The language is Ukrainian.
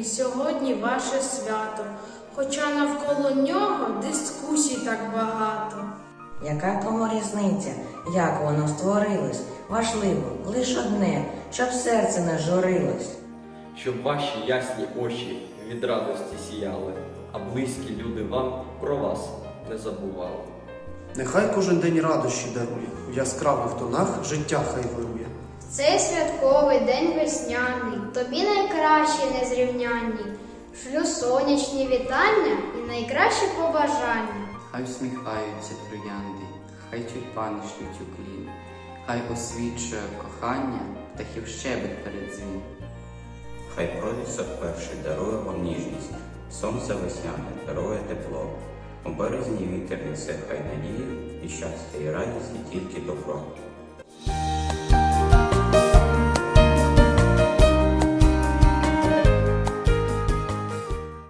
Жінки, сьогодні ваше свято, хоча навколо нього дискусій так багато. Яка кому різниця, як воно створилось? Важливо лише одне, щоб серце не журилось. щоб ваші ясні очі від радості сіяли, а близькі люди вам про вас не забували. Нехай кожен день радощі дарує, в яскравих тонах життя хай вирує. Цей святковий день весняний, тобі найкращі незрівнянні. Шлю сонячні вітання і найкращі побажання. Хай усміхаються троянди, хай тюльпани шлють уклін, хай освічує кохання птахів щебет перед дзвін. Хай пролісок перший дарує вам ніжність, сонце весняне дарує тепло. У березні вітер несе хай надію, і щастя, і радість, і тільки добро.